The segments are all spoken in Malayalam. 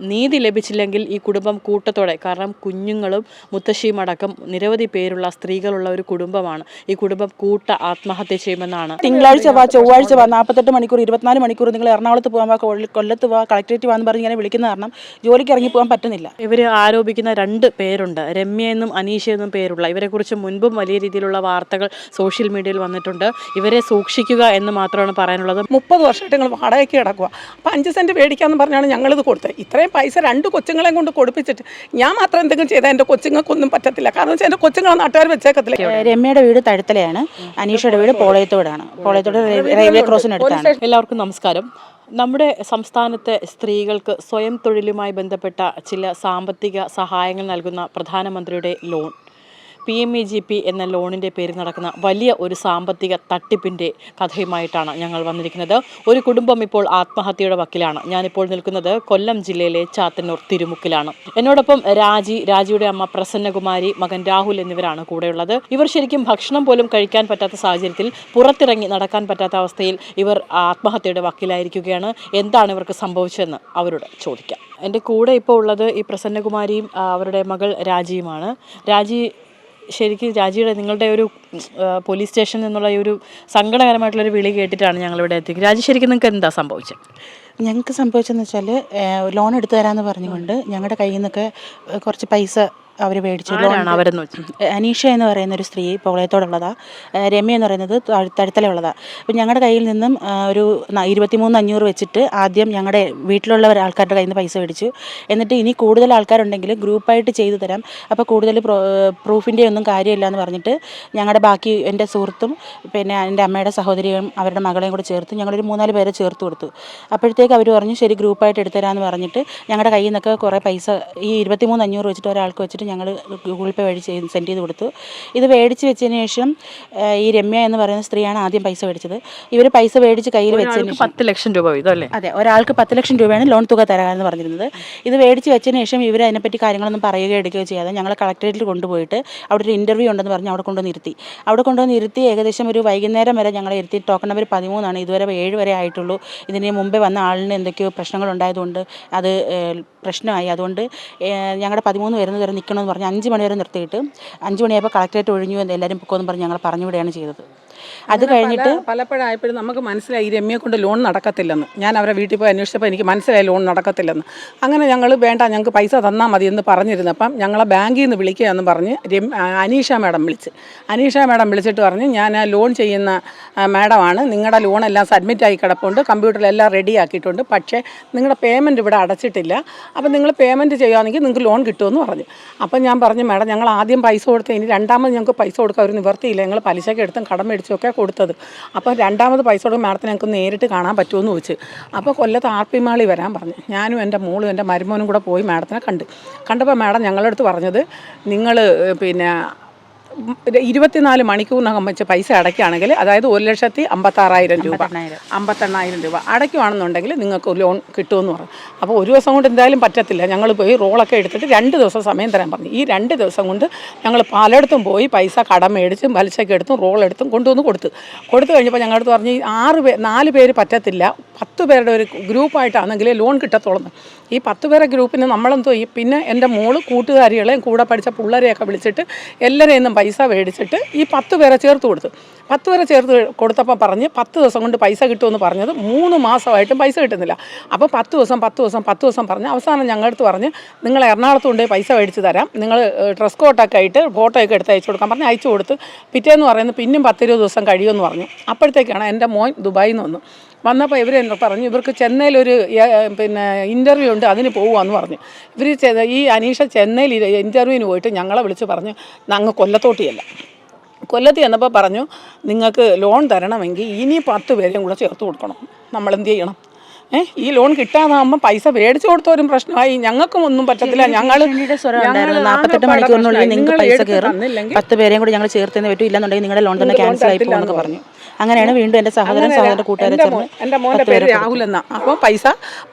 നീതി ലഭിച്ചില്ലെങ്കിൽ ഈ കുടുംബം കൂട്ടത്തോടെ കാരണം കുഞ്ഞുങ്ങളും മുത്തശ്ശിയും അടക്കം നിരവധി പേരുള്ള സ്ത്രീകളുള്ള ഒരു കുടുംബമാണ്. ഈ കുടുംബം കൂട്ട ആത്മഹത്യ ചെയ്യുമെന്നാണ്. തിങ്കളാഴ്ച വാ ചൊവ്വാഴ്ച വാ നാൽപ്പത്തെട്ട് മണിക്കൂർ ഇരുപത്തിനാല് മണിക്കൂർ നിങ്ങൾ എറണാകുളത്ത് പോകാൻ വാ കൊല്ല- കൊല്ലത്ത് വാ കളക്ടറേറ്റ് വാന്ന് പറഞ്ഞ് ഇങ്ങനെ വിളിക്കുന്ന കാരണം ജോലിക്ക് ഇറങ്ങി പോകാൻ പറ്റുന്നില്ല. ഇവർ ആരോപിക്കുന്ന രണ്ട് പേരുണ്ട്. രമ്യ എന്നും അനീഷ എന്നും പേരുള്ള. ഇവരെക്കുറിച്ച് മുൻപും വലിയ രീതിയിലുള്ള വാർത്തകൾ സോഷ്യൽ മീഡിയയിൽ വന്നിട്ടുണ്ട്. ഇവരെ സൂക്ഷിക്കുക എന്ന് മാത്രമാണ് പറയാനുള്ളത്. മുപ്പത് വർഷമായിട്ട് നിങ്ങൾ വാടകയ്ക്ക് കിടക്കുക അപ്പം അഞ്ച് സെന്റ് മേടിക്കാമെന്ന് പറഞ്ഞാണ് ഞങ്ങളിത് കൊടുത്തത്. ഇത്രയും പൈസ രണ്ട് കൊച്ചുങ്ങളെയും കൊണ്ട് കൊടുപ്പിച്ചിട്ട് ഞാൻ മാത്രം എന്തെങ്കിലും ചെയ്താൽ എന്റെ കൊച്ചുങ്ങൾക്കൊന്നും പറ്റത്തില്ല. കാരണം വെച്ചാൽ എന്റെ കൊച്ചുങ്ങളെ നാട്ടുകാർ വെച്ചേക്കത്തില്ല. രമ്യയുടെ വീട് തഴുത്തലയാണ്. അനീഷയുടെ വീട് പോളയത്തോടാണ്. പോളയത്തോട് റെയിൽവേ- റെയിൽവേ ക്രോസിനടുത്താണ്. എല്ലാവർക്കും നമസ്കാരം. നമ്മുടെ സംസ്ഥാനത്തെ സ്ത്രീകൾക്ക് സ്വയം തൊഴിലുമായി ബന്ധപ്പെട്ട ചില സാമ്പത്തിക സഹായങ്ങൾ നൽകുന്ന പ്രധാനമന്ത്രിയുടെ loan. P M E G P എന്ന ലോണിന്റെ പേരിൽ നടക്കുന്ന വലിയ ഒരു സാമ്പത്തിക തട്ടിപ്പിന്റെ കഥയുമായിട്ടാണ് ഞങ്ങൾ വന്നിരിക്കുന്നത്. ഒരു കുടുംബം ഇപ്പോൾ ആത്മഹത്യയുടെ വക്കിലാണ്. ഞാനിപ്പോൾ നിൽക്കുന്നത് കൊല്ലം ജില്ലയിലെ ചാത്തന്നൂർ തിരുമുക്കിലാണ്. എന്നോടൊപ്പം രാജി രാജിയുടെ അമ്മ പ്രസന്നകുമാരി മകൻ രാഹുൽ എന്നിവരാണ് കൂടെയുള്ളത്. ഇവർ ശരിക്കും ഭക്ഷണം പോലും കഴിക്കാൻ പറ്റാത്ത സാഹചര്യത്തിൽ പുറത്തിറങ്ങി നടക്കാൻ പറ്റാത്ത അവസ്ഥയിൽ ഇവർ ആത്മഹത്യയുടെ വക്കിലായിരിക്കുകയാണ്. എന്താണ് ഇവർക്ക് സംഭവിച്ചതെന്ന് അവരോട് ചോദിക്കാം. എന്റെ കൂടെ ഇപ്പോൾ ഉള്ളത് ഈ പ്രസന്നകുമാരിയും അവരുടെ മകൾ രാജിയുമാണ്. രാജി ശരിക്കും രാജിയുടെ നിങ്ങളുടെ ഒരു പോലീസ് സ്റ്റേഷനിൽ നിന്നുള്ള ഈ ഒരു സങ്കടകരമായിട്ടുള്ളൊരു വിളി കേട്ടിട്ടാണ് ഞങ്ങളിവിടെ എത്തിയത്. രാജി ശരിക്കും നിങ്ങൾക്ക് എന്താ സംഭവിച്ചത്? ഞങ്ങൾക്ക് സംഭവിച്ചതെന്ന് വെച്ചാൽ ലോൺ എടുത്തു തരാമെന്ന് പറഞ്ഞുകൊണ്ട് ഞങ്ങളുടെ കയ്യിൽ നിന്നൊക്കെ കുറച്ച് പൈസ അവർ മേടിച്ചു ആരാണ് അവരെന്ന് അനീഷ എന്ന് പറയുന്ന ഒരു സ്ത്രീ പോളയത്തോടുള്ളതാ രമ്യ എന്ന് പറയുന്നത് തഴു- തഴുത്തലയുള്ളതാ. അപ്പം ഞങ്ങളുടെ കയ്യിൽ നിന്നും ഒരു ഇരുപത്തിമൂന്ന് അഞ്ഞൂറ് വെച്ചിട്ട് ആദ്യം ഞങ്ങളുടെ വീട്ടിലുള്ള ആൾക്കാരുടെ കയ്യിൽ നിന്ന് പൈസ മേടിച്ചു. എന്നിട്ട് ഇനി കൂടുതൽ ആൾക്കാരുണ്ടെങ്കിൽ ഗ്രൂപ്പായിട്ട് ചെയ്തു തരാം. അപ്പോൾ കൂടുതൽ പ്രൂഫിന്റെ ഒന്നും കാര്യമില്ല എന്ന് പറഞ്ഞിട്ട് ഞങ്ങളുടെ ബാക്കി എന്റെ സുഹൃത്തും പിന്നെ എന്റെ അമ്മയുടെ സഹോദരിയും അവരുടെ മകളെയും കൂടെ ചേർത്ത് ഞങ്ങളൊരു മൂന്നാൽ പേരെ ചേർത്ത് കൊടുത്തു. അപ്പോഴത്തേക്ക് അവർ പറഞ്ഞു ശരി ഗ്രൂപ്പായിട്ട് എടുത്തു തരാമെന്ന് പറഞ്ഞിട്ട് ഞങ്ങളുടെ കയ്യിൽ നിന്നൊക്കെ കുറേ പൈസ ഈ ഇരുപത്തിമൂന്ന് അഞ്ഞൂറ് വെച്ചിട്ട് ഒരാൾക്ക് വെച്ചിട്ട് ഞങ്ങൾ ഗൂഗിൾ പേ വഴി ചെയ്ത് സെൻഡ് ചെയ്ത് കൊടുത്തു. ഇത് മേടിച്ച് വെച്ചതിന് ശേഷം ഈ രമ്യ എന്ന് പറയുന്ന സ്ത്രീയാണ് ആദ്യം പൈസ മേടിച്ചത്. ഇവർ പൈസ മേടിച്ച് കയ്യിൽ വെച്ചതിന് ഒരാൾക്ക് പത്ത് ലക്ഷം രൂപ വീതം അല്ലേ? അതെ ഒരാൾക്ക് പത്ത് ലക്ഷം രൂപയാണ് ലോൺ തുക തരാമെന്ന് പറഞ്ഞിരുന്നത്. ഇത് മേടിച്ച് വെച്ചതിന് ശേഷം ഇവർ അതിനെപ്പറ്റി കാര്യങ്ങളൊന്നും പറയുകയോ എടുക്കുകയോ ചെയ്യാതെ ഞങ്ങൾ കളക്ടറേറ്റിൽ കൊണ്ടുപോയിട്ട് അവിടെ ഒരു ഇന്റർവ്യൂ ഉണ്ടെന്ന് പറഞ്ഞ് അവിടെ കൊണ്ടുവന്ന് ഇരുത്തി. അവിടെ കൊണ്ടുവന്ന് ഇരുത്തി ഏകദേശം ഒരു വൈകുന്നേരം വരെ ഞങ്ങൾ ഇരുത്തി. ടോക്കൺ നമ്പർ പതിമൂന്നാണ്. ഇതുവരെ ഏഴ് വരെ ആയിട്ടുള്ളൂ. ഇതിന് മുമ്പേ വന്ന ആളിന് എന്തൊക്കെയോ പ്രശ്നങ്ങളുണ്ടായതുകൊണ്ട് അത് പ്രശ്നമായി. അതുകൊണ്ട് ഞങ്ങളുടെ പതിമൂന്ന് വരുന്നത് വരെ നിൽക്കണമെന്ന് പറഞ്ഞ് അഞ്ച് മണി വരെ നിർത്തിയിട്ട് അഞ്ച് മണിയായപ്പോൾ കളക്ടറേറ്റ് ഒഴിഞ്ഞു എന്ന് എല്ലാവരും പൊക്കോന്ന് പറഞ്ഞ് ഞങ്ങൾ പറഞ്ഞു വിടുകയാണ് ചെയ്തത്. അത് കഴിഞ്ഞിട്ട് പലപ്പോഴായപ്പോഴും നമുക്ക് മനസ്സിലായി ഈ രമ്യയെ കൊണ്ട് ലോൺ നടക്കത്തില്ലെന്ന്. ഞാൻ അവരെ വീട്ടിൽ പോയി അന്വേഷിച്ചപ്പോൾ എനിക്ക് മനസ്സിലായി ലോൺ നടക്കത്തില്ലെന്ന്. അങ്ങനെ ഞങ്ങൾ വേണ്ട ഞങ്ങൾക്ക് പൈസ തന്നാൽ മതി എന്ന് പറഞ്ഞിരുന്നപ്പം ഞങ്ങളെ ബാങ്കിൽ നിന്ന് വിളിക്കുക എന്ന് പറഞ്ഞ് അനീഷ മാഡം വിളിച്ച്. അനീഷ മാഡം വിളിച്ചിട്ട് പറഞ്ഞ് ഞാൻ ലോൺ ചെയ്യുന്ന മാഡമാണ്. നിങ്ങളുടെ ലോൺ എല്ലാം സബ്മിറ്റ് ആയി കിടപ്പുണ്ട്. കമ്പ്യൂട്ടറിലെല്ലാം റെഡി ആക്കിയിട്ടുണ്ട്. പക്ഷേ നിങ്ങളുടെ പേയ്മെന്റ് ഇവിടെ അടച്ചിട്ടില്ല. അപ്പം നിങ്ങൾ പേയ്മെന്റ് ചെയ്യുകയാണെങ്കിൽ നിങ്ങൾക്ക് ലോൺ കിട്ടുമെന്ന് പറഞ്ഞു. അപ്പം ഞാൻ പറഞ്ഞു മാഡം ഞങ്ങൾ ആദ്യം പൈസ കൊടുത്ത് ഇനി രണ്ടാമത് ഞങ്ങൾക്ക് പൈസ കൊടുക്കാൻ ഒരു നിവർത്തിയില്ല ഞങ്ങൾ പലിശയ്ക്ക് എടുത്തും കടം മേടിച്ചൊക്കെ കൊടുത്തത്. അപ്പോൾ രണ്ടാമത് പൈസ കൊടുക്കും മാഡത്തിന് ഞങ്ങൾക്ക് നേരിട്ട് കാണാൻ പറ്റുമെന്ന് ചോദിച്ചു. അപ്പോൾ കൊല്ലത്ത് ആർ പി മാളി വരാൻ പറഞ്ഞു. ഞാനും എന്റെ മോളും എന്റെ മരുമോനും കൂടെ പോയി മാഡത്തിനെ കണ്ട്. കണ്ടപ്പോൾ മാഡം ഞങ്ങളുടെ അടുത്ത് പറഞ്ഞത് നിങ്ങൾ പിന്നെ ഇരുപത്തിനാല് മണിക്കൂറിനകം വെച്ച് പൈസ അടയ്ക്കുകയാണെങ്കിൽ അതായത് ഒരു ലക്ഷത്തി അമ്പത്താറായിരം രൂപ. അമ്പത്തെണ്ണായിരം. രൂപ. അടയ്ക്കുകയാണെന്നുണ്ടെങ്കിൽ നിങ്ങൾക്ക് ലോൺ കിട്ടുമെന്ന് പറഞ്ഞു. അപ്പോൾ ഒരു ദിവസം കൊണ്ട് എന്തായാലും പറ്റത്തില്ല. ഞങ്ങൾ പോയി റോളൊക്കെ എടുത്തിട്ട് രണ്ട് ദിവസം സമയം തരാൻ പറഞ്ഞു. ഈ രണ്ട് ദിവസം കൊണ്ട് ഞങ്ങൾ പലയിടത്തും പോയി പൈസ കടം മേടിച്ചും പലിശയ്ക്ക് എടുത്തും റോൾ എടുത്തും കൊണ്ടുവന്ന് കൊടുത്തു. കൊടുത്തു കഴിഞ്ഞപ്പോൾ ഞങ്ങളടുത്ത് പറഞ്ഞ് ഈ ആറ് പേ നാല് പേര് പറ്റത്തില്ല. പത്ത് പേരുടെ ഒരു ഗ്രൂപ്പായിട്ടാണെങ്കിലേ ലോൺ കിട്ടത്തുള്ളൂ. ഈ പത്ത് പേരെ ഗ്രൂപ്പിന് നമ്മളെന്തോ ഈ പിന്നെ എന്റെ മോൾ കൂട്ടുകാരികളെയും കൂടെ പഠിച്ച പിള്ളേരെയൊക്കെ വിളിച്ചിട്ട് എല്ലാവരെയും നിന്നും പൈസ മേടിച്ചിട്ട് ഈ പത്ത് പേരെ ചേർത്ത് കൊടുത്തു. പത്ത് പേരെ ചേർത്ത് കൊടുത്തപ്പോൾ പറഞ്ഞ് പത്ത് ദിവസം കൊണ്ട് പൈസ കിട്ടുമെന്ന് പറഞ്ഞത് മൂന്ന് മാസമായിട്ടും പൈസ കിട്ടുന്നില്ല. അപ്പോൾ പത്ത് ദിവസം പത്ത് ദിവസം പത്ത് ദിവസം പറഞ്ഞ് അവസാനം ഞങ്ങളടുത്ത് പറഞ്ഞ് നിങ്ങൾ എറണാകുളത്ത് കൊണ്ടുപോയി പൈസ മേടിച്ച് തരാം. നിങ്ങൾ ഡ്രസ് കോട്ടൊക്കെ ആയിട്ട് ഫോട്ടോ ഒക്കെ എടുത്ത് അയച്ചു കൊടുക്കാൻ പറഞ്ഞ് അയച്ചു കൊടുത്ത് പിറ്റേന്ന് പറയുന്നത് പിന്നെയും പത്തിരുപത് ദിവസം കഴിയുമെന്ന് പറഞ്ഞു. അപ്പോഴത്തേക്കാണ് എന്റെ മോൻ ദുബായിൽ നിന്ന് വന്നു. വന്നപ്പോൾ ഇവർ പറഞ്ഞു ഇവർക്ക് ചെന്നൈയിലൊരു ഒരു പിന്നെ ഇന്റർവ്യൂ ഉണ്ട് അതിന് പോകുകയെന്ന് പറഞ്ഞു. ഇവർ ഈ അനീഷ ചെന്നൈയിൽ ഇന്റർവ്യൂവിന് പോയിട്ട് ഞങ്ങളെ വിളിച്ച് പറഞ്ഞു അങ്ങ് കൊല്ലത്തോട്ടിയല്ല. കൊല്ലത്ത് ചെന്നപ്പോൾ പറഞ്ഞു നിങ്ങൾക്ക് ലോൺ തരണമെങ്കിൽ ഇനി പത്ത് പേരെയും കൂടെ ചേർത്ത് കൊടുക്കണം നമ്മൾ എന്ത് ചെയ്യണം? ഏ ഈ ലോൺ കിട്ടാതാകുമ്പോൾ പൈസ മേടിച്ചു കൊടുത്തവരും പ്രശ്നമായി ഞങ്ങൾക്കും ഒന്നും പറ്റത്തില്ല ഞങ്ങൾ നാൽപ്പത്തെട്ട് മണിക്കൂറിനുള്ളിൽ നിങ്ങൾക്ക് പൈസ കയറും. പത്ത് പേരെയും കൂടി ഞങ്ങൾ ചേർത്തേ പറ്റൂ ഇല്ലെന്നുണ്ടെങ്കിൽ നിങ്ങളുടെ ലോൺ തന്നെ ക്യാൻസൽ ആയി പോകുമെന്നൊക്കെ പറഞ്ഞു. അങ്ങനെയാണ് വീണ്ടും എന്റെ സഹോദരൻ സഹോദരന്റെ കൂട്ടുകാരെ എന്റെ എന്റെ മോന്റെ പേര് രാഹുൽ എന്നാ. അപ്പോൾ പൈസ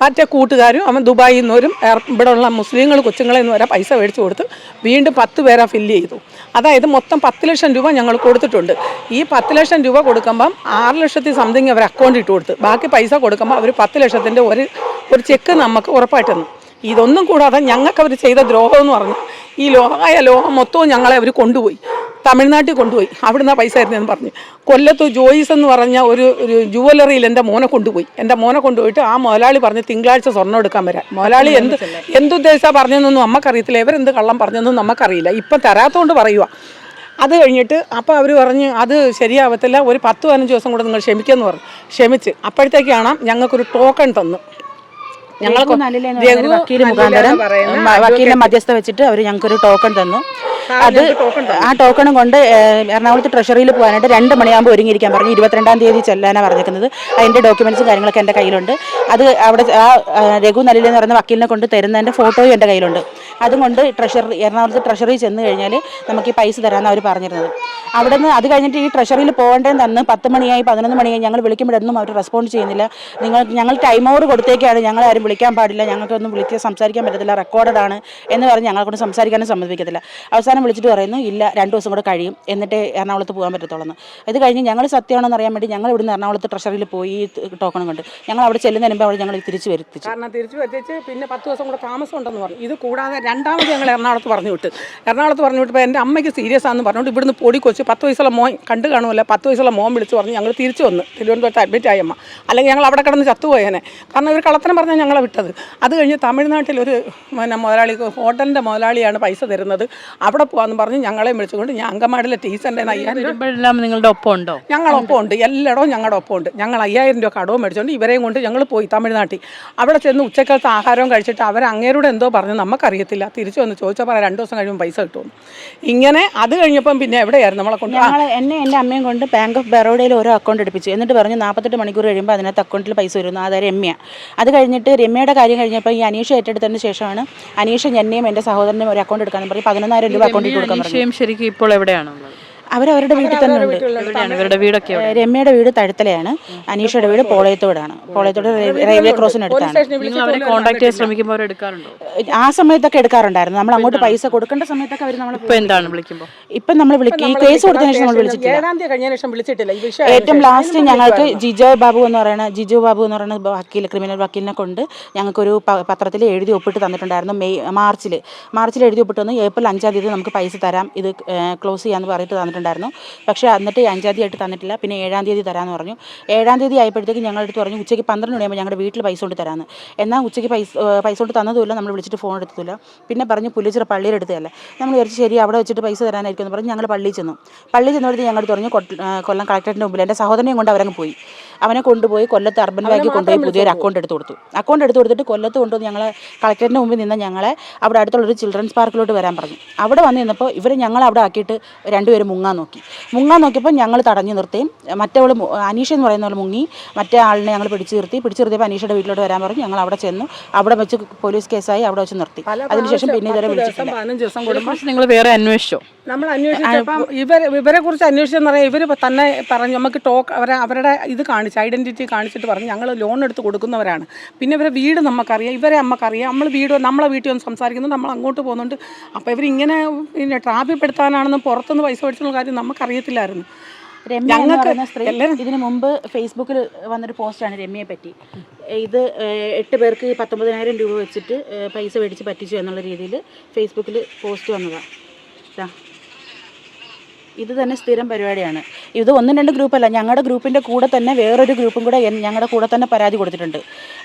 മറ്റേ കൂട്ടുകാരും അവൻ ദുബായിൽ നിന്നും ഇവിടെ ഉള്ള മുസ്ലിങ്ങൾ കൊച്ചുങ്ങളിൽ നിന്ന് വരെ പൈസ മേടിച്ചു കൊടുത്ത് വീണ്ടും പത്ത് പേരെ ഫില്ല് ചെയ്തു. അതായത് മൊത്തം പത്ത് ലക്ഷം രൂപ ഞങ്ങൾ കൊടുത്തിട്ടുണ്ട്. ഈ പത്ത് ലക്ഷം രൂപ കൊടുക്കുമ്പം ആറ് ലക്ഷത്തി സംതിങ് അവർ അക്കൗണ്ട് ഇട്ട് കൊടുത്ത്. ബാക്കി പൈസ കൊടുക്കുമ്പോൾ അവർ പത്ത് ലക്ഷത്തിന്റെ ഒരു ഒരു ചെക്ക് നമുക്ക് ഉറപ്പായിട്ട് തന്നു. ഇതൊന്നും കൂടാതെ ഞങ്ങൾക്ക് അവർ ചെയ്ത ദ്രോഹം എന്ന് പറഞ്ഞാൽ ഈ ലോകമായ ലോഹം മൊത്തവും ഞങ്ങളെ അവർ കൊണ്ടുപോയി. തമിഴ്നാട്ടിൽ കൊണ്ടുപോയി. അവിടുന്ന് ആ പൈസ ആയിരുന്നെന്ന് പറഞ്ഞു. കൊല്ലത്ത് ജോയിസ് എന്ന് പറഞ്ഞ ഒരു ഒരു ജുവലറിയിൽ എന്റെ മോനെ കൊണ്ടുപോയി. എന്റെ മോനെ കൊണ്ടുപോയിട്ട് ആ മുതലാളി പറഞ്ഞ് തിങ്കളാഴ്ച സ്വർണം എടുക്കാൻ വരാൻ. മുതലാളി എന്ത് എന്തുദ്ദേശമാണ് പറഞ്ഞതെന്നൊന്നും നമുക്കറിയത്തില്ല ഇവരെന്ത് കള്ളം പറഞ്ഞതെന്നും നമുക്കറിയില്ല ഇപ്പം തരാത്തതുകൊണ്ട് പറയുക അത് കഴിഞ്ഞിട്ട് അപ്പോൾ അവർ പറഞ്ഞ് അത് ശരിയാവത്തില്ല. ഒരു പത്ത് പതിനഞ്ച് ദിവസം കൂടെ നിങ്ങൾ ക്ഷമിക്കുമെന്ന് പറഞ്ഞു. ക്ഷമിച്ച്. അപ്പോഴത്തേക്കാണ് ഞങ്ങൾക്കൊരു ടോക്കൺ തന്നു. ഞങ്ങൾക്ക് വക്കീലിന്റെ മധ്യസ്ഥ വെച്ചിട്ട് അവർ ഞങ്ങൾക്കൊരു ടോക്കൺ തന്നു. അത് ആ ടോക്കണും കൊണ്ട് എറണാകുളത്ത് ട്രഷറിയിൽ പോകാനായിട്ട് രണ്ട് മണിയാകുമ്പോൾ ഒരുങ്ങിയിരിക്കാൻ പറഞ്ഞു. ഇരുപത്തിരണ്ടാം തീയതി ചെല്ലാനാണ് പറഞ്ഞിരിക്കുന്നത്. അതിന്റെ ഡോക്യുമെന്റ്സും കാര്യങ്ങളൊക്കെ എന്റെ കയ്യിലുണ്ട്. അത് അവിടെ ആ രഘു നലിൽ എന്ന് പറയുന്ന വക്കീലിനെ കൊണ്ട് തരുന്നതിന്റെ ഫോട്ടോയും എന്റെ കയ്യിലുണ്ട്. അതും കൊണ്ട് ട്രഷറി എറണാകുളത്ത് ട്രഷറി ചെന്ന് കഴിഞ്ഞാൽ നമുക്ക് ഈ പൈസ തരാമെന്ന് അവർ പറഞ്ഞിരുന്നത്. അവിടെ നിന്ന് അത് കഴിഞ്ഞിട്ട് ഈ ട്രഷറിയിൽ പോകേണ്ടതെന്ന് തന്ന് പത്ത് മണിയായി പതിനൊന്ന് മണിയായി ഞങ്ങൾ വിളിക്കുമ്പോഴൊന്നും അവർ റെസ്പോണ്ട് ചെയ്യുന്നില്ല. നിങ്ങൾ ഞങ്ങൾ ടൈം ഓവർ കൊടുത്തേക്കാണ്. ഞങ്ങൾ ആരും വിളിക്കാൻ പാടില്ല. ഞങ്ങൾക്കൊന്നും വിളിച്ച് സംസാരിക്കാൻ പറ്റത്തില്ല. റെക്കോർഡഡ് ആണ് എന്ന് പറഞ്ഞ് ഞങ്ങളെ കൊണ്ട് സംസാരിക്കാനും സമ്മതിക്കത്തില്ല. അവസാനം വിളിച്ചിട്ട് പറയുന്നു ഇല്ല രണ്ട് ദിവസം കൂടെ കഴിയും. എന്നിട്ട് എറണാകുളത്ത് പോകാൻ പറ്റത്തുള്ളൂ ഇത് കഴിഞ്ഞ് ഞങ്ങൾ സത്യമാണെന്ന് അറിയാൻ വേണ്ടി ഞങ്ങൾ ഇവിടുന്ന് എറണാകുളത്ത് ട്രഷറിയിൽ പോയി ടോക്കൺ കൊണ്ട്. ഞങ്ങൾ അവിടെ ചെല്ലുന്നതിന് മുമ്പ് അവിടെ ഞങ്ങൾ തിരിച്ചു വരുത്തിച്ചു. കാരണം തിരിച്ചു വരുത്തിച്ച് പിന്നെ പത്ത് ദിവസം കൂടെ താമസം ഉണ്ടെന്ന് പറഞ്ഞു. ഇത് കൂടാതെ രണ്ടാമത് ഞങ്ങൾ എറണാകുളത്ത് പറഞ്ഞു വിട്ട്. എറണാകുളത്ത് പറഞ്ഞു വിട്ടപ്പോൾ എന്റെ അമ്മയ്ക്ക് സീരിയസ് ആണെന്ന് പറഞ്ഞുകൊണ്ട് ഇവിടുന്ന് പൊടി കൊച്ച് പത്ത് വയസ്സുള്ള മോൻ കണ്ടു കാണുമല്ല പത്ത് വയസ്സുള്ള മോൻ വിളിച്ച് പറഞ്ഞു ഞങ്ങൾ തിരിച്ചു വന്ന് തിരുവനന്തപുരത്ത് അഡ്മിറ്റ് ആയി അമ്മ. അല്ലെങ്കിൽ ഞങ്ങൾ അവിടെ കിടന്ന് ചത്തുപോയേനെ. കാരണം ഇവർ കള്ളത്തനം പറഞ്ഞാൽ ഞങ്ങളെ വിട്ടത്. അത് കഴിഞ്ഞ് തമിഴ്നാട്ടിൽ ഒരു പിന്നെ മുതലാളി ഹോട്ടലിന്റെ മുതലാളിയാണ് പൈസ തരുന്നത്. അവിടെ പോകാമെന്ന് പറഞ്ഞ് ഞങ്ങളെ വിളിച്ചുകൊണ്ട് ഞാൻ അങ്കമാടിലെ ടീച്ചറിന്റെ അയ്യായിരം നിങ്ങളുടെ ഒപ്പം ഉണ്ടോ ഞങ്ങളൊപ്പം ഉണ്ട് എല്ലായിടവും ഞങ്ങളുടെ ഒപ്പം ഉണ്ട് ഞങ്ങൾ അയ്യായിരം രൂപ കടവും മേടിച്ചുകൊണ്ട് ഇവരെയും കൊണ്ട് ഞങ്ങൾ പോയി തമിഴ്നാട്ടിൽ. അവിടെ ചെന്ന് ഉച്ചക്കാലത്ത് ആഹാരവും കഴിച്ചിട്ട് അവർ അങ്ങേരോട് എന്തോ പറഞ്ഞു നമുക്കറിയത്തില്ല. തിരിച്ചു വന്ന് ചോദിച്ചാൽ പറയാം രണ്ട് ദിവസം കഴിയുമ്പോൾ പൈസ കിട്ടും ഇങ്ങനെ അത് കഴിഞ്ഞപ്പം പിന്നെ എവിടെയായിരുന്നു നമ്മളെ കൊണ്ട്? ഞങ്ങൾ എന്നെ എന്റെ അമ്മയും കൊണ്ട് ബാങ്ക് ഓഫ് ബറോഡയിൽ ഓരോ അക്കൗണ്ട് എടുപ്പിച്ചു. എന്നിട്ട് പറഞ്ഞു നാൽപ്പത്തെട്ട് മണിക്കൂർ കഴിയുമ്പോൾ അതിനകത്ത് അക്കൗണ്ടിൽ പൈസ വരുന്നു അത് രമ്യ. അത് കഴിഞ്ഞിട്ട് രമ്യയുടെ കാര്യം കഴിഞ്ഞപ്പോൾ ഈ അനീഷ ഏറ്റെടുത്തതിന് ശേഷമാണ് അനീഷ എന്നെയും എന്റെ സഹോദരനും ഒരു അക്കൗണ്ട് എടുക്കാൻ പറയും പതിനൊന്നായിരം രൂപ അക്കൗണ്ടിൽ കൊടുക്കാൻ ശരിക്കും ഇപ്പോൾ എവിടെയാണ് അവരവരുടെ വീട്ടിൽ തന്നെ ഉണ്ട്? രമ്യയുടെ വീട് തഴുത്തലയാണ്. അനീഷയുടെ വീട് പോളയത്തോടാണ്. പോളയത്തോട്. റെയിൽവേ ക്രോസിനടുത്താണ് അടുത്താണ്. നിങ്ങൾ അവരെ കോൺടാക്ട് ചെയ്യാൻ ശ്രമിക്കുമ്പോൾ എടുക്കാറുണ്ടോ? ആ സമയത്തൊക്കെ എടുക്കാറുണ്ടായിരുന്നു. നമ്മൾ അങ്ങോട്ട് പൈസ കൊടുക്കേണ്ട സമയത്തൊക്കെ അവർ നമ്മൾ ഇപ്പൊ എന്താണ് വിളിക്കുമ്പോൾ ഇപ്പം നമ്മൾ വിളിക്കും. ഈ കേസ് കൊടുത്തതിന് ശേഷം നമ്മൾ വിളിച്ചിട്ടില്ല. ഏറ്റവും ലാസ്റ്റ് ഞങ്ങൾക്ക് ജിജോ ബാബു എന്ന് പറയുന്ന ജിജോ ബാബു എന്ന് പറയുന്ന വക്കീൽ ക്രിമിനൽ വക്കീലിനെ കൊണ്ട് ഞങ്ങൾക്കൊരു ഒരു പത്രത്തിൽ എഴുതി ഒപ്പിട്ട് തന്നിട്ടുണ്ടായിരുന്നു. മെയ് മാർച്ചിൽ മാർച്ചിൽ എഴുതി ഒപ്പിട്ട് വന്ന് ഏപ്രിൽ അഞ്ചാം തീയതി നമുക്ക് പൈസ തരാം. ഇത് ക്ലോസ് ചെയ്യാമെന്ന് പറഞ്ഞിട്ട് തന്നിട്ടുണ്ടായിരുന്നു. പക്ഷേ എന്നിട്ട് അഞ്ചാം തീയതി ആയിട്ട് തന്നിട്ടില്ല. പിന്നെ ഏഴാം തീയതി തരാമെന്ന് പറഞ്ഞു. ഏഴാം തീയതി ആയപ്പോഴത്തേക്ക് ഞങ്ങളുടെ അടുത്ത് പറഞ്ഞു ഉച്ചയ്ക്ക് പന്ത്രണ്ട് മണിയാകുമ്പോൾ ഞങ്ങളുടെ വീട്ടിൽ പൈസ കൊണ്ട് തരാമെന്ന് എന്നാൽ ഉച്ചയ്ക്ക് പൈസ പൈസ കൊണ്ട് തന്നതുമില്ല. നമ്മൾ വിളിച്ചിട്ട് ഫോൺ എടുത്തില്ല. പിന്നെ പറഞ്ഞു പുലിച്ചിറ പള്ളിയുടെ അടുത്തല്ല നമ്മൾ വിചാരിച്ചു ശരി അവിടെ വെച്ചിട്ട് പൈസ തരാനായിരിക്കും എന്ന് പറഞ്ഞ്. ഞങ്ങൾ പള്ളിയിൽ ചെന്നു. പള്ളിയിൽ ചെന്നപ്പോഴത്തേക്ക് ഞങ്ങളുടെ പറഞ്ഞു കൊല്ലം കളക്ടറേറ്റിന്റെ മുമ്പിൽ എന്റെ സഹോദരനെയും കൊണ്ട് അവരങ്ങ് പോയി. അവനെ കൊണ്ടുപോയി കൊല്ലത്ത് അർബൻ ബാങ്കിൽ കൊണ്ടുപോയി പുതിയൊരു അക്കൗണ്ട് എടുത്ത് കൊടുത്തു. അക്കൗണ്ട് എടുത്ത് കൊടുത്തിട്ട് കൊല്ലത്ത് കൊണ്ടുവന്ന് ഞങ്ങൾ കളക്ടറിന്റെ മുമ്പിൽ നിന്ന് ഞങ്ങളെ അവിടെ അടുത്തുള്ളൊരു ചിൽഡ്രൻസ് പാർക്കിലോട്ട് വരാൻ പറഞ്ഞു. അവിടെ വന്ന് നിന്നപ്പോൾ ഇവർ ഞങ്ങൾ അവിടെ ആക്കിയിട്ട് രണ്ടുപേരും മുങ്ങാൻ നോക്കി. മുങ്ങാൻ നോക്കിയപ്പോൾ ഞങ്ങൾ തടഞ്ഞു നിർത്തുകയും മറ്റവൾ അനീഷ എന്ന് പറയുന്ന പോലെ മുങ്ങി. മറ്റേ ആളിനെ ഞങ്ങൾ പിടിച്ചു നിർത്തി. പിടിച്ചു നിർത്തിയപ്പോൾ അനീഷയുടെ വീട്ടിലോട്ട് വരാൻ പറഞ്ഞു. ഞങ്ങൾ അവിടെ ചെന്നു. അവിടെ വെച്ച് പോലീസ് കേസായി അവിടെ വെച്ച് നിർത്തി. അതിനുശേഷം പിന്നെ ഇതുവരെ വിളിച്ചിട്ടില്ല. നിങ്ങൾ വേറെ അന്വേഷിച്ചോ? നമ്മൾ അന്വേഷിച്ചപ്പം ഇവർ ഇവരെ കുറിച്ച് അന്വേഷിച്ചെന്ന് പറയാം ഇവർ തന്നെ പറഞ്ഞു നമുക്ക് ടോക്ക് അവരെ അവരുടെ ഇത് കാണിച്ച് ഐഡന്റിറ്റി കാണിച്ചിട്ട് പറഞ്ഞു ഞങ്ങൾ ലോൺ എടുത്ത് കൊടുക്കുന്നവരാണ്. പിന്നെ ഇവരെ വീട് നമുക്കറിയാം ഇവരെ നമുക്കറിയാം. നമ്മൾ വീട് നമ്മളെ വീട്ടിൽ വന്ന് സംസാരിക്കുന്നു നമ്മൾ അങ്ങോട്ട് പോകുന്നുണ്ട്. അപ്പോൾ ഇവരിങ്ങനെ പിന്നെ ട്രാപ്പിപ്പെടുത്താനാണെന്ന് പുറത്തുനിന്ന് പൈസ മേടിച്ചുള്ള കാര്യം നമുക്കറിയത്തില്ലായിരുന്നു. ഞങ്ങൾക്ക് സ്ത്രീ ഇതിനു മുമ്പ് ഫേസ്ബുക്കിൽ വന്നൊരു പോസ്റ്റാണ് രമ്യയെ പറ്റി. ഇത് എട്ട് പേർക്ക് പത്തൊമ്പതിനായിരം രൂപ വെച്ചിട്ട് പൈസ മേടിച്ച് പറ്റിച്ചു എന്നുള്ള രീതിയിൽ ഫേസ്ബുക്കിൽ പോസ്റ്റ് വന്നതാണ് ഇതാ. തന്നെ സ്ഥിരം പരിപാടിയാണ്. ഇത് ഒന്നും രണ്ട് ഗ്രൂപ്പല്ല ഞങ്ങളുടെ ഗ്രൂപ്പിന്റെ കൂടെ തന്നെ വേറൊരു ഗ്രൂപ്പും കൂടെ എൻ- ഞങ്ങളുടെ കൂടെ തന്നെ പരാതി കൊടുത്തിട്ടുണ്ട്.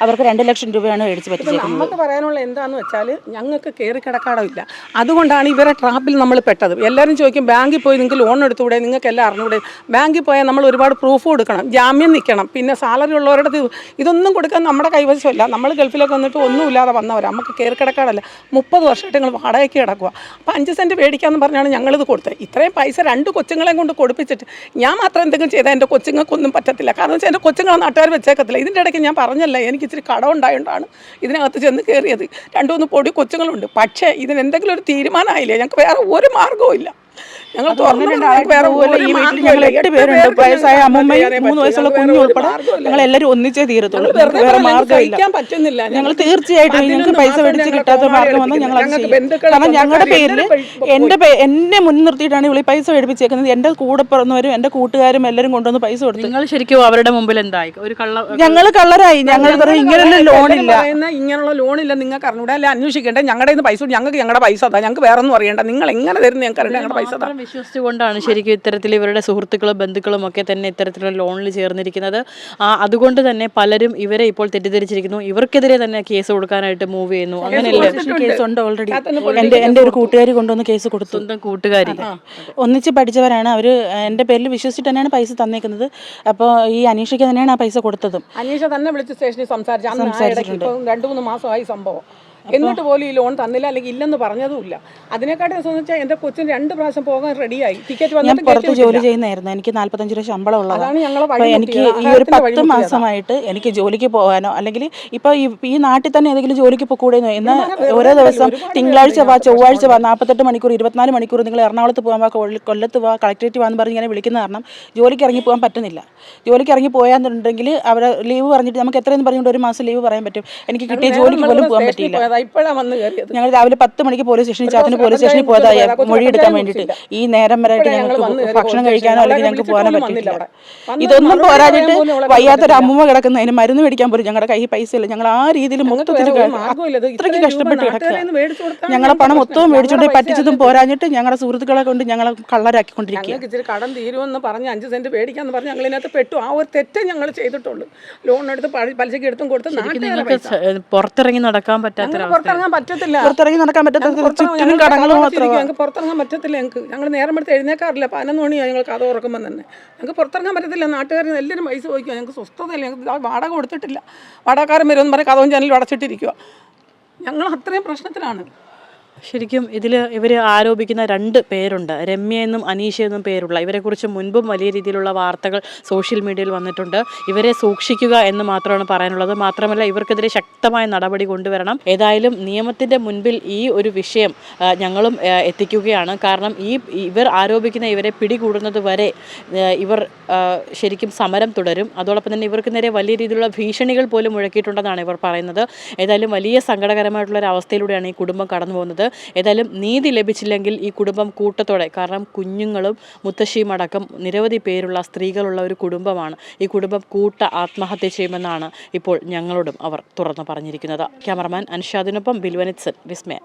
അവർക്ക് രണ്ട് ലക്ഷം രൂപയാണ് മേടിച്ച് പറ്റിച്ചേക്കുന്നത്. നമുക്ക് പറയാനുള്ള എന്താന്ന് വെച്ചാൽ ഞങ്ങൾക്ക് കയറി കിടക്കാടമില്ല അതുകൊണ്ടാണ് ഇവരെ ട്രാപ്പിൽ നമ്മൾ പെട്ടത്. എല്ലാവരും ചോദിക്കും ബാങ്കിൽ പോയി നിങ്ങൾക്ക് ലോൺ എടുത്തുകൂടെ? നിങ്ങൾക്ക് എല്ലാം അറിഞ്ഞൂടെ? ബാങ്കിൽ പോയാൽ നമ്മൾ ഒരുപാട് പ്രൂഫ് കൊടുക്കണം. ജാമ്യം നിൽക്കണം. പിന്നെ സാലറി ഉള്ളവരുടെ ഇത് ഇതൊന്നും കൊടുക്കാൻ നമ്മുടെ കൈവശമല്ല. നമ്മൾ ഗൾഫിലൊക്കെ വന്നിട്ട് ഒന്നുമില്ലാതെ വന്നവരാണ് നമുക്ക് കയറി കിടക്കാടല്ല. മുപ്പത് വർഷമായിട്ട് നിങ്ങൾ വാടകയ്ക്ക് കിടക്കുക അപ്പോൾ അഞ്ച് സെന്റ് മേടിക്കാമെന്ന് പറഞ്ഞാണ് ഞങ്ങളിത് കൊടുത്തത്. ഇത്രയും പൈസ രണ്ട് കൊച്ചുങ്ങളെയും കൊണ്ട് കൊടുപ്പിച്ചിട്ട് ഞാൻ മാത്രം എന്തെങ്കിലും ചെയ്താൽ എന്റെ കൊച്ചുങ്ങൾക്കൊന്നും പറ്റത്തില്ല. കാരണം വെച്ചാൽ എന്റെ കൊച്ചുങ്ങളെ നാട്ടുകാർ വെച്ചേക്കത്തില്ല. ഇതിന്റെ ഇടയ്ക്ക് ഞാൻ പറഞ്ഞല്ല എനിക്ക് ഇച്ചിരി കടം ഉണ്ടായതുകൊണ്ടാണ് ഇതിനകത്ത് ചെന്ന് കയറിയത് രണ്ടു മൂന്ന് പൊടി കൊച്ചുങ്ങളുണ്ട്. പക്ഷേ ഇതിന് എന്തെങ്കിലും ഒരു തീരുമാനമായില്ലേ? ഞങ്ങൾക്ക് വേറെ ഒരു മാർഗവും ഇല്ല ഞങ്ങൾ വേറെ പോലെ ഈ വീട്ടിൽ ഞങ്ങൾ എട്ട് പേരുണ്ട്. വയസ്സായ അമ്മമ്മയും മൂന്ന് വയസ്സുള്ള കുഞ്ഞു ഉൾപ്പെടെ ഞങ്ങൾ എല്ലാവരും ഒന്നിച്ചേ തീരത്തുള്ളൂ. വേറെ മാർഗമില്ല. പറ്റുന്നില്ല. ഞങ്ങൾ തീർച്ചയായിട്ടും ഞങ്ങൾക്ക് പൈസ മേടിച്ച് കിട്ടാത്ത മാർഗം വന്നാൽ ഞങ്ങൾ കാരണം ഞങ്ങളുടെ പേരിൽ എന്റെ പേ എന്നെ മുൻനിർത്തിയിട്ടാണ് ഇവിടെ പൈസ മേടിപ്പിച്ചേക്കുന്നത്. എന്റെ കൂടെ പിറന്നവരും എന്റെ കൂട്ടുകാരും എല്ലാവരും കൊണ്ടുവന്ന് പൈസ കൊടുത്തു. നിങ്ങൾ ശരിക്കും അവരുടെ മുമ്പിൽ എന്തായി? ഒരു കള്ള ഞങ്ങൾ കള്ളരായി. ഞങ്ങൾ ഇങ്ങനെയുള്ള ലോണില്ല. ഇങ്ങനെയുള്ള ലോണില്ല. നിങ്ങൾക്ക് അറിഞ്ഞൂടെ? അല്ല? അന്വേഷിക്കേണ്ട? ഞങ്ങളുടെ പൈസ ഞങ്ങൾക്ക് ഞങ്ങളുടെ പൈസ അതാ ഞങ്ങൾക്ക് വേറെ ഒന്നും അറിയണ്ട. നിങ്ങൾ എങ്ങനെ തരുന്നു ഞങ്ങൾക്ക് അറിയണ്ട പൈസ വിശ്വസിച്ചുകൊണ്ടാണ് ശരിക്കും ഇത്തരത്തിൽ ഇവരുടെ സുഹൃത്തുക്കളും ബന്ധുക്കളും ഒക്കെ തന്നെ ഇത്തരത്തിലുള്ള ലോണിൽ ചേർന്നിരിക്കുന്നത്. ആ, അതുകൊണ്ട് തന്നെ പലരും ഇവരെ ഇപ്പോൾ തെറ്റിദ്ധരിച്ചിരിക്കുന്നു. ഇവർക്കെതിരെ തന്നെ കേസ് കൊടുക്കാനായിട്ട് മൂവ് ചെയ്യുന്നു. അങ്ങനെയല്ലേ? കേസ് ഉണ്ട് ഓൾറെഡി എന്റെ എന്റെ ഒരു കൂട്ടുകാരി കൊണ്ടുവന്ന് കേസ് കൊടുത്തു. സ്വന്തം കൂട്ടുകാരി. ഒന്നിച്ച് പഠിച്ചവരാണ്. അവർ എന്റെ പേരിൽ വിശ്വസിച്ചിട്ട് തന്നെയാണ് പൈസ തന്നേക്കുന്നത്. അപ്പോൾ ഈ അനീഷയ്ക്ക് തന്നെയാണ് ആ പൈസ കൊടുത്തതും. അനീഷ തന്നെ വിളിച്ച് സ്റ്റേഷനിൽ സംസാരിച്ചു. രണ്ട് മൂന്ന് മാസമായി സംഭവം. എന്നിട്ട് പോലും ഈ ലോൺ തന്നില്ല അല്ലെങ്കിൽ ഇല്ലെന്ന് പറഞ്ഞതുമില്ല. അതിനെക്കാട്ടും സംബന്ധിച്ചാൽ എന്റെ കൊച്ചിന് രണ്ട് പ്രാവശ്യം പോകാൻ റെഡിയായി. ടിക്കറ്റ് വന്നിട്ട് പുറത്ത് ജോലി ചെയ്യുന്നതായിരുന്നു. എനിക്ക് നാൽപ്പത്തഞ്ച് രൂപ ശമ്പളം ഉള്ളതാണ് അതാണ് ഞങ്ങളെ എനിക്ക് ഈ ഒരു പത്ത് മാസമായിട്ട് എനിക്ക് ജോലിക്ക് പോകാനോ അല്ലെങ്കിൽ ഇപ്പോൾ ഈ നാട്ടിൽ തന്നെ ഏതെങ്കിലും ജോലിക്ക് പോകൂടെ ഇന്ന് ഓരോ ദിവസം തിങ്കളാഴ്ച വാ ചൊവ്വാഴ്ച വാ നാൽപ്പത്തെട്ട് മണിക്കൂർ ഇരുപത്തിനാല് മണിക്കൂർ നിങ്ങൾ എറണാകുളത്ത് പോകാൻ വാ കൊല്ല- കൊല്ലത്ത് വാ കളക്ടറേറ്റ് വാന്ന് പറഞ്ഞ് ഇങ്ങനെ വിളിക്കുന്ന കാരണം ജോലിക്ക് ഇറങ്ങി പോകാൻ പറ്റുന്നില്ല. ജോലിക്ക് ഇറങ്ങി പോയാന്നുണ്ടെങ്കിൽ അവരെ ലീവ് പറഞ്ഞിട്ട് നമുക്ക് എത്രയെന്ന് പറഞ്ഞുകൊണ്ട് ഒരു മാസം ലീവ് പറയാൻ പറ്റും. എനിക്ക് കിട്ടിയ ജോലിക്ക് പോലും പോകാൻ പറ്റിയില്ല. ഇപ്പോഴാണ് വന്ന് കയറിയത്. ഞങ്ങൾ രാവിലെ പത്ത് മണിക്ക് പോലീസ് സ്റ്റേഷനിൽ ചാത്തിന് പോലീസ് സ്റ്റേഷനിൽ പോയതാ മൊഴി എടുക്കാൻ വേണ്ടിയിട്ട്. ഈ നേരം വരെയായിട്ട് ഞങ്ങൾക്ക് ഭക്ഷണം കഴിക്കാനോ അല്ലെങ്കിൽ ഞങ്ങൾക്ക് പോകാനോ പറ്റില്ല ഇതൊന്നും പോരാഞ്ഞിട്ട് വയ്യാത്തൊരു അമ്മൂമ്മ കിടക്കുന്നതിന് മരുന്ന് മേടിക്കാൻ പോലും ഞങ്ങളുടെ കയ്യിൽ പൈസ ഇല്ല. ഞങ്ങൾ ആ രീതിയിൽ മൊത്തത്തിൽ അത്രയ്ക്ക് കഷ്ടപ്പെട്ട് കിടക്കുക. ഞങ്ങളെ പണം മൊത്തവും മേടിച്ചുകൊണ്ട് പറ്റിച്ചതും പോരാഞ്ഞിട്ട് ഞങ്ങളുടെ സുഹൃത്തുക്കളെ കൊണ്ട് ഞങ്ങളെ കള്ളരാക്കിക്കൊണ്ടിരിക്കുക ഇച്ചിരി കടം തീരുമെന്ന് പറഞ്ഞ് അഞ്ച് സെന്റ് മേടിക്കാന്ന് പറഞ്ഞ് ഞങ്ങൾ ഇതിനകത്ത് പെട്ടു. ആ ഒരു തെറ്റേ ഞങ്ങൾ ചെയ്തിട്ടുള്ളൂ. ലോൺ എടുത്ത് പലിശക്ക് എടുത്തും കൊടുത്ത് പുറത്തിറങ്ങി നടക്കാൻ പറ്റാത്ത പുറത്തിറങ്ങാൻ പറ്റത്തില്ല. പുറത്തിറങ്ങി നടക്കാൻ പറ്റത്തില്ല. ഞങ്ങൾക്ക് ചുറ്റിനും കടങ്ങൾ. മാത്രമാണ് ഞങ്ങൾക്ക് പുറത്തിറങ്ങാൻ പറ്റത്തില്ല ഞങ്ങൾക്ക് ഞങ്ങൾ നേരം എടുത്ത് എഴുന്നേക്കാറില്ല. പതിനൊന്ന് മണിയാണ് ഞങ്ങൾ കഥ ഉറക്കുമ്പോൾ തന്നെ. ഞങ്ങൾക്ക് പുറത്തിറങ്ങാൻ പറ്റത്തില്ല. നാട്ടുകാർ എല്ലാവരും പൈസ ചോദിക്കുക ഞങ്ങൾക്ക് സ്വസ്ഥതയില്ല. ഞങ്ങൾക്ക് വാടക കൊടുത്തിട്ടില്ല. വാടകക്കാരൻ വരുമെന്ന് പറഞ്ഞ് കഥവും ചാനലും അടച്ചിട്ടിരിക്കുക ഞങ്ങൾ അത്രയും പ്രശ്നത്തിലാണ്. ശരിക്കും ഇതിൽ ഇവർ ആരോപിക്കുന്ന രണ്ട് പേരുണ്ട്. രമ്യ എന്നും അനീഷ എന്നും പേരുള്ള ഇവരെക്കുറിച്ച് മുൻപും വലിയ രീതിയിലുള്ള വാർത്തകൾ സോഷ്യൽ മീഡിയയിൽ വന്നിട്ടുണ്ട്. ഇവരെ സൂക്ഷിക്കുക എന്ന് മാത്രമാണ് പറയാനുള്ളത്. മാത്രമല്ല ഇവർക്കെതിരെ ശക്തമായ നടപടി കൊണ്ടുവരണം. ഏതായാലും നിയമത്തിന്റെ മുൻപിൽ ഈ ഒരു വിഷയം ഞങ്ങളും എത്തിക്കുകയാണ്. കാരണം ഈ ഇവർ ആരോപിക്കുന്ന ഇവരെ പിടികൂടുന്നത് വരെ ഇവർ ശരിക്കും സമരം തുടരും. അതോടൊപ്പം തന്നെ ഇവർക്ക് നേരെ വലിയ രീതിയിലുള്ള ഭീഷണികൾ പോലും മുഴക്കിയിട്ടുണ്ടെന്നാണ് ഇവർ പറയുന്നത്. ഏതായാലും വലിയ സങ്കടകരമായിട്ടുള്ള ഒരു അവസ്ഥയിലൂടെയാണ് ഈ കുടുംബം കടന്നു പോകുന്നത് ഏതായാലും നീതി ലഭിച്ചില്ലെങ്കിൽ ഈ കുടുംബം കൂട്ടത്തോടെ കാരണം കുഞ്ഞുങ്ങളും മുത്തശ്ശിയും അടക്കം നിരവധി പേരുള്ള സ്ത്രീകളുള്ള ഒരു കുടുംബമാണ്. ഈ കുടുംബം കൂട്ട ആത്മഹത്യ ചെയ്യുമെന്നാണ് ഇപ്പോൾ ഞങ്ങളോടും അവർ തുറന്നു പറഞ്ഞിരിക്കുന്നത്. ക്യാമറമാൻ അൻഷാദിനൊപ്പം ബിൽവനിത്സൻ വിസ്മയ